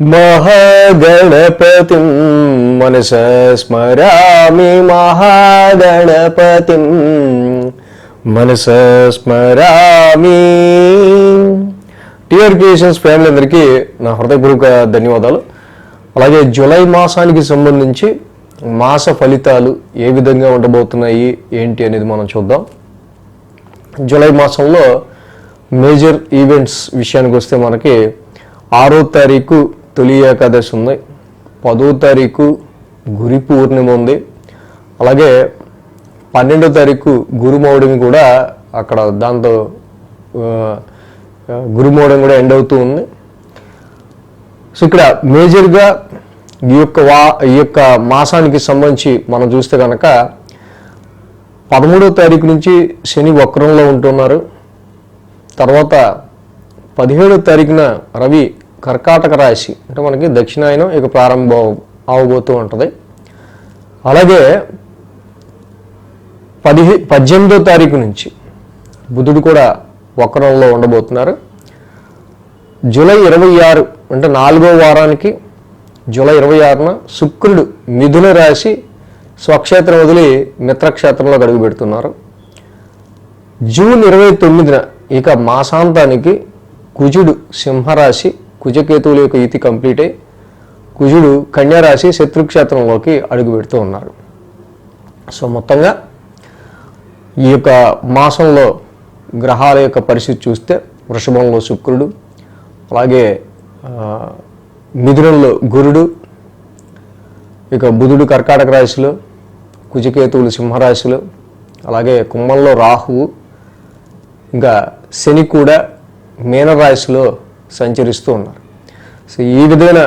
మహాగణపతిం మనస స్మరామి మహాగణపతిం మనస స్మరామి. టిఆర్ క్రియేషన్స్ ఫ్యామిలీ అందరికీ నా హృదయపూర్వక ధన్యవాదాలు. అలాగే జూలై మాసానికి సంబంధించి మాస ఫలితాలు ఏ విధంగా ఉండబోతున్నాయి ఏంటి అనేది మనం చూద్దాం. జూలై మాసంలో మేజర్ ఈవెంట్స్ విషయానికి వస్తే మనకి ఆరో తారీఖు తొలి ఏకాదశి ఉంది. పదో తారీఖు గురి పూర్ణిమ ఉంది. అలాగే పన్నెండో తారీఖు గురుమౌడమి కూడా అక్కడ దాంతో ఆ, గురుమౌడం కూడా ఎండ్ అవుతూ ఉంది. సో ఇక్కడ మేజర్గా ఈ యొక్క వా ఈ యొక్క మాసానికి సంబంధించి మనం చూస్తే కనుక పదమూడో తారీఖు నుంచి శని వక్రంలో ఉంటున్నారు. తర్వాత పదిహేడో తారీఖున రవి కర్కాటక రాశి అంటే మనకి దక్షిణాయనం ఇక ప్రారంభం అవబోతూ ఉంటుంది. అలాగే పదిహే పద్దెనిమిదో తారీఖు నుంచి బుధుడు కూడా వక్రంలో ఉండబోతున్నారు. జూలై ఇరవై ఆరు అంటే నాలుగో వారానికి జూలై ఇరవై ఆరున శుక్రుడు మిథున రాశి స్వక్షేత్రం వదిలి మిత్రక్షేత్రంలో అడుగు పెడుతున్నారు. జూన్ ఇరవై తొమ్మిదిన ఇక మాసాంతానికి కుజుడు సింహరాశి కుజకేతువుల యొక్క యుతి కంప్లీట్. అయి కుజుడు కన్యారాశి శత్రుక్షేత్రంలోకి అడుగు పెడుతూ ఉన్నారు సో మొత్తంగా ఈ యొక్క మాసంలో గ్రహాల యొక్క పరిస్థితి చూస్తే వృషభంలో శుక్రుడు అలాగే మిథునంలో గురుడు ఇక బుధుడు కర్కాటక రాశిలో కుజకేతువులు సింహరాశిలో అలాగే కుంభంలో రాహువు ఇంకా శని కూడా మీనరాశిలో సంచరిస్తూ ఉన్నారు. సో ఈ విధమైన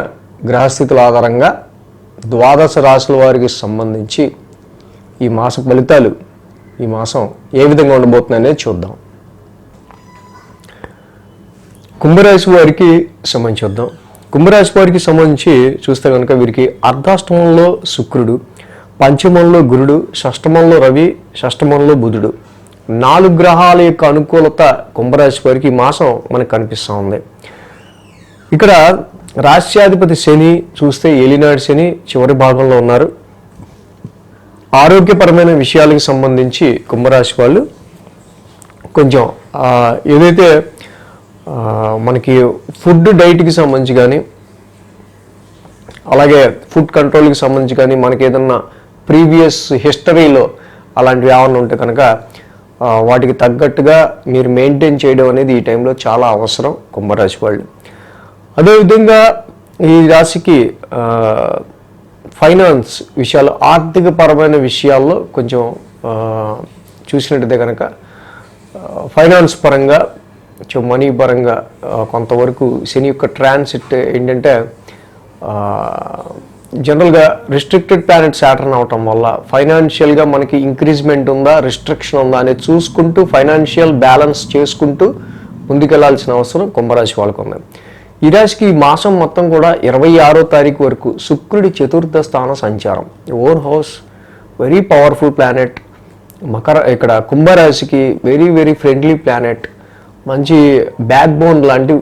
గ్రహస్థితుల ఆధారంగా ద్వాదశ రాశుల వారికి సంబంధించి ఈ మాస ఫలితాలు ఈ మాసం ఏ విధంగా ఉండబోతున్నాయి అనేది చూద్దాం. కుంభరాశి వారికి సంబంధించి చూద్దాం. కుంభరాశి వారికి సంబంధించి చూస్తే కనుక వీరికి అర్ధాష్టమంలో శుక్రుడు పంచమంలో గురుడు షష్టమంలో రవి షష్టమంలో బుధుడు. నాలుగు గ్రహాల యొక్క అనుకూలత కుంభరాశి వారికి ఈ మాసం మనకు కనిపిస్తూ ఉంది. ఇక్కడ రాష్ట్రాధిపతి శని చూస్తే ఏలినాడు శని చివరి భాగంలో ఉన్నారు. ఆరోగ్యపరమైన విషయాలకు సంబంధించి కుంభరాశి వాళ్ళు కొంచెం ఏదైతే మనకి ఫుడ్ డైట్కి సంబంధించి కానీ అలాగే ఫుడ్ కంట్రోల్కి సంబంధించి కానీ మనకి ఏదన్నా ప్రీవియస్ హిస్టరీలో అలాంటివి ఏమన్నా ఉంటే కనుక వాటికి తగ్గట్టుగా మీరు మెయింటైన్ చేయడం అనేది ఈ టైంలో చాలా అవసరం కుంభరాశి వాళ్ళు. అదేవిధంగా ఈ రాశికి ఫైనాన్స్ విషయాలు ఆర్థిక పరమైన విషయాల్లో కొంచెం చూసినట్టయితే కనుక ఫైనాన్స్ పరంగా కొంచెం మనీ పరంగా కొంతవరకు శని యొక్క ట్రాన్సిట్ ఏంటంటే జనరల్గా రిస్ట్రిక్టెడ్ ప్లానెట్ సాటర్న్ అవటం వల్ల ఫైనాన్షియల్గా మనకి ఇంక్రీజ్మెంట్ ఉందా రిస్ట్రిక్షన్ ఉందా అనేది చూసుకుంటూ ఫైనాన్షియల్ బ్యాలెన్స్ చేసుకుంటూ ముందుకెళ్ళాల్సిన అవసరం కుంభరాశి వాళ్ళకు ఉంది ఈ రాశికి ఈ మాసం మొత్తం కూడా ఇరవై ఆరో తారీఖు వరకు శుక్రుడి చతుర్థ స్థాన సంచారం. Own house very powerful planet Makar ఇక్కడ కుంభరాశికి వెరీ వెరీ ఫ్రెండ్లీ ప్లానెట్ మంచి బ్యాక్ బోన్ లాంటి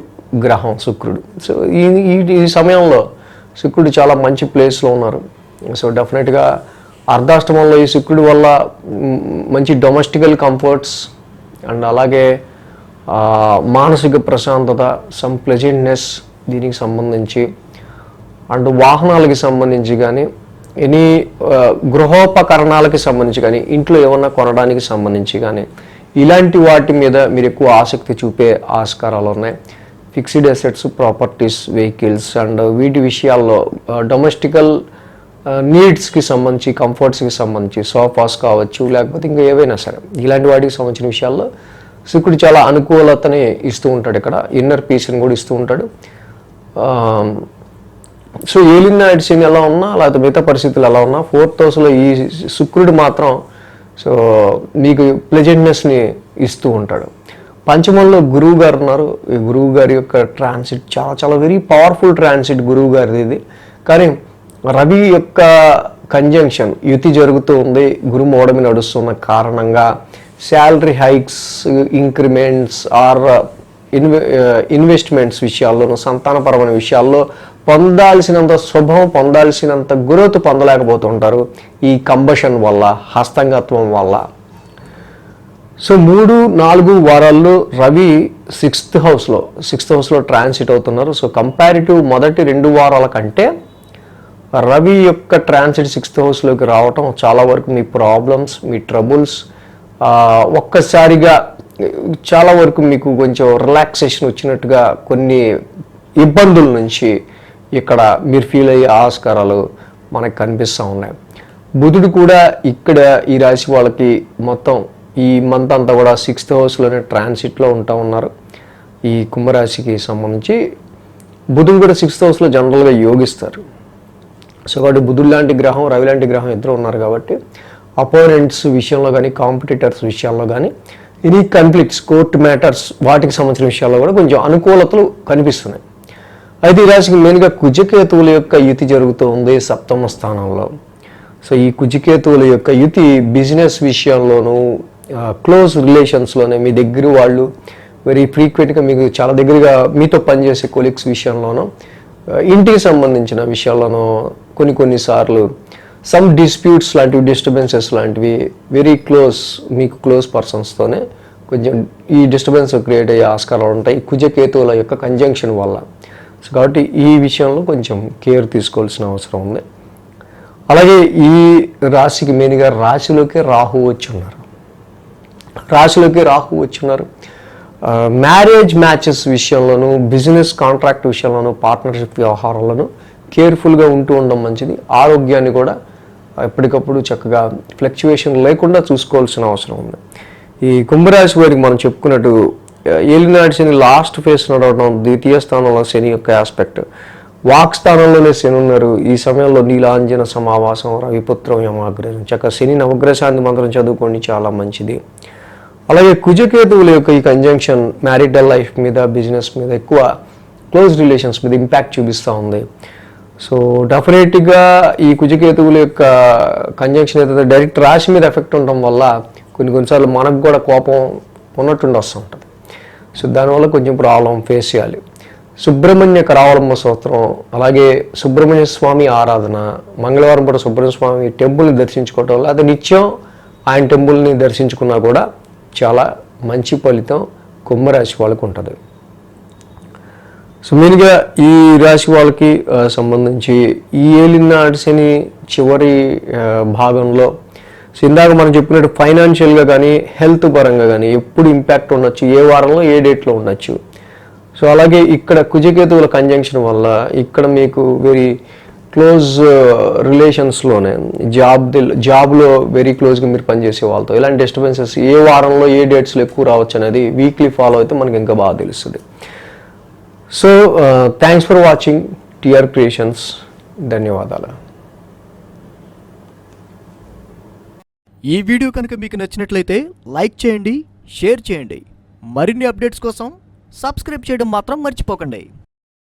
గ్రహం శుక్రుడు. సో ఈ ఈ సమయంలో శుక్రుడు చాలా మంచి ప్లేస్లో ఉన్నారు. సో డెఫినెట్గా అర్ధాష్టమంలో ఈ శుక్రుడి వల్ల మంచి డొమెస్టికల్ కంఫర్ట్స్ అండ్ అలాగే మానసిక ప్రశాంతత సమ్ ప్లెజెంట్నెస్ దీనికి సంబంధించి అండ్ వాహనాలకి సంబంధించి కానీ ఎనీ గృహోపకరణాలకి సంబంధించి కానీ ఇంట్లో ఏమన్నా కొనడానికి సంబంధించి కానీ ఇలాంటి వాటి మీద మీరు ఎక్కువ ఆసక్తి చూపే ఆస్కారాలు ఉన్నాయి. Fixed assets properties vehicles and వీటి విషయాల్లో డొమెస్టికల్ నీడ్స్కి సంబంధించి కంఫర్ట్స్కి సంబంధించి సోఫాస్ కావచ్చు లేకపోతే ఇంకా ఏవైనా సరే ఇలాంటి వాటికి సంబంధించిన విషయాల్లో శుక్రుడు చాలా అనుకూలతని ఇస్తూ ఉంటాడు ఇక్కడ. ఇన్నర్ పీస్ని కూడా ఇస్తూ ఉంటాడు. సో ఏలిన శని ఎలా ఉన్నా లేకపోతే మిగతా పరిస్థితులు ఎలా ఉన్నా ఫోర్త్ హౌస్లో ఈ శుక్రుడు మాత్రం సో మీకు ప్లెజెంట్నెస్ని ఇస్తూ ఉంటాడు. పంచమంలో గురువు గారు ఉన్నారు. ఈ గురువు గారి యొక్క ట్రాన్సిట్ చాలా చాలా వెరీ పవర్ఫుల్ ట్రాన్సిట్ గురువు గారిది ఇది. కానీ రవి యొక్క కంజంక్షన్ యుతి జరుగుతూ ఉంది. గురు మోడమి నడుస్తున్న కారణంగా శాలరీ హైక్స్ ఇంక్రిమెంట్స్ ఆర్ ఇన్వె ఇన్వెస్ట్మెంట్స్ విషయాల్లోనూ సంతానపరమైన విషయాల్లో పొందాల్సినంత శుభం పొందాల్సినంత గ్రోత్ పొందలేకపోతుంటారు ఈ కంబషన్ వల్ల హస్తంగత్వం వల్ల. సో మూడు నాలుగు వారాల్లో రవి సిక్స్త్ హౌస్లో సిక్స్త్ హౌస్లో ట్రాన్సిట్ అవుతున్నారు. సో కంపారిటివ్ మొదటి రెండు వారాల కంటే రవి యొక్క ట్రాన్సిట్ సిక్స్త్ హౌస్లోకి రావటం చాలా వరకు మీ ప్రాబ్లమ్స్ మీ ట్రబుల్స్ ఒక్కసారిగా చాలా వరకు మీకు కొంచెం రిలాక్సేషన్ వచ్చినట్టుగా కొన్ని ఇబ్బందుల నుంచి ఇక్కడ మీరు ఫీల్ అయ్యే ఆస్కారాలు మనకు కనిపిస్తూ ఉన్నాయి. బుధుడు కూడా ఇక్కడ ఈ రాశి వాళ్ళకి మొత్తం ఈ మంత్ అంతా కూడా సిక్స్త్ హౌస్లోనే ట్రాన్సిట్లో ఉంటా ఉన్నారు. ఈ కుంభరాశికి సంబంధించి బుధుడు కూడా సిక్స్త్ హౌస్లో జనరల్గా యోగిస్తారు. సో కాబట్టి బుధుడు లాంటి గ్రహం రవి లాంటి గ్రహం ఇద్దరు ఉన్నారు కాబట్టి అపోనెంట్స్ విషయంలో కానీ కాంపిటీటర్స్ విషయాల్లో కానీ ఎనీ కన్ఫ్లిక్ట్స్ కోర్ట్ మ్యాటర్స్ వాటికి సంబంధించిన విషయాల్లో కూడా కొంచెం అనుకూలతలు కనిపిస్తున్నాయి. అయితే ఈ రాశికి మెయిన్గా కుజకేతువుల యొక్క యుతి జరుగుతూ ఉంది సప్తమ స్థానంలో. సో ఈ కుజకేతువుల యొక్క యుతి బిజినెస్ విషయంలోనూ క్లోజ్ రిలేషన్స్లోనే మీ దగ్గర వాళ్ళు వెరీ ఫ్రీక్వెంట్గా మీకు చాలా దగ్గరగా మీతో పనిచేసే కొలీగ్స్ విషయంలోనూ ఇంటికి సంబంధించిన విషయాల్లోనూ కొన్ని కొన్నిసార్లు సమ్ డిస్ప్యూట్స్ లాంటివి డిస్టర్బెన్సెస్ లాంటివి వెరీ క్లోజ్ మీకు క్లోజ్ పర్సన్స్తోనే కొంచెం ఈ డిస్టర్బెన్స్ క్రియేట్ అయ్యే ఆస్కారాలు ఉంటాయి. కుజకేతువుల యొక్క కంజంక్షన్ వల్ల. సో కాబట్టి ఈ విషయంలో కొంచెం కేర్ తీసుకోవాల్సిన అవసరం ఉంది. అలాగే ఈ రాశికి మెయిన్గా రాశిలోకి రాహు వచ్చి ఉన్నారు. రాశిలోకి రాహు వచ్చున్నారు మ్యారేజ్ మ్యాచెస్ విషయంలోనూ బిజినెస్ కాంట్రాక్ట్ విషయంలోనూ పార్ట్నర్షిప్ వ్యవహారంలోనూ కేర్ఫుల్గా ఉంటూ ఉండడం మంచిది. ఆరోగ్యాన్ని కూడా ఎప్పటికప్పుడు చక్కగా ఫ్లక్చువేషన్ లేకుండా చూసుకోవాల్సిన అవసరం ఉంది. ఈ కుంభరాశి వారికి మనం చెప్పుకున్నట్టు ఏలినాటి శని లాస్ట్ ఫేస్ నడవడం ద్వితీయ స్థానంలో శని యొక్క ఆస్పెక్ట్ వాక్ స్థానంలోనే శని ఉన్నారు. ఈ సమయంలో నీలాంజన సమావాసం రవిపుత్రం యమాగ్రహం. చక్కగా శని నవగ్రశాంతి మంత్రం చదువుకోండి చాలా మంచిది. అలాగే కుజకేతువుల యొక్క ఈ కంజంక్షన్ మ్యారిటల్ లైఫ్ మీద బిజినెస్ మీద ఎక్కువ క్లోజ్ రిలేషన్స్ మీద ఇంపాక్ట్ చూపిస్తూ ఉంది. సో డెఫినెట్గా ఈ కుజకేతువుల యొక్క కంజంక్షన్ ఏదైతే డైరెక్ట్ రాశి మీద ఎఫెక్ట్ ఉండడం వల్ల కొన్ని కొన్నిసార్లు మనకు కూడా కోపం ఉన్నట్టుండి వస్తుంటుంది సో దానివల్ల కొంచెం ప్రాబ్లం ఫేస్ చేయాలి. సుబ్రహ్మణ్య కరావలంబ స్తోత్రం అలాగే సుబ్రహ్మణ్య స్వామి ఆరాధన మంగళవారం పూట సుబ్రహ్మణ్య స్వామి టెంపుల్ని దర్శించుకోవటం వల్ల అది నిత్యం ఆయన టెంపుల్ని దర్శించుకున్నా కూడా చాలా మంచి ఫలితం కుంభరాశి వాళ్ళకు ఉంటుంది. సో మెయిన్గా ఈ రాశి వాళ్ళకి సంబంధించి ఈ ఏలినాటి శని చివరి భాగంలో సో ఇందాక మనం చెప్పినట్టు ఫైనాన్షియల్గా కానీ హెల్త్ పరంగా కానీ ఎప్పుడు ఇంపాక్ట్ ఉండొచ్చు ఏ వారంలో ఏ డేట్లో ఉండొచ్చు. సో అలాగే ఇక్కడ కుజకేతువుల కంజంక్షన్ వల్ల ఇక్కడ మీకు వెరీ క్లోజ్ రిలేషన్స్లోనే జాబ్ జాబ్లో వెరీ క్లోజ్గా మీరు పనిచేసే వాళ్ళతో. ఇలాంటి డిస్టర్బెన్సెస్ ఏ వారంలో ఏ డేట్స్లో ఎక్కువ రావచ్చు అనేది వీక్లీ ఫాలో అయితే మనకి ఇంకా బాగా తెలుస్తుంది. So thanks for watching TR creations ధన్యవాదాలు. ఈ వీడియో కనుక మీకు నచ్చినట్లయితే లైక్ చేయండి షేర్ చేయండి. మరిన్ని అప్డేట్స్ కోసం సబ్స్క్రైబ్ చేయడం మాత్రం మర్చిపోకండి.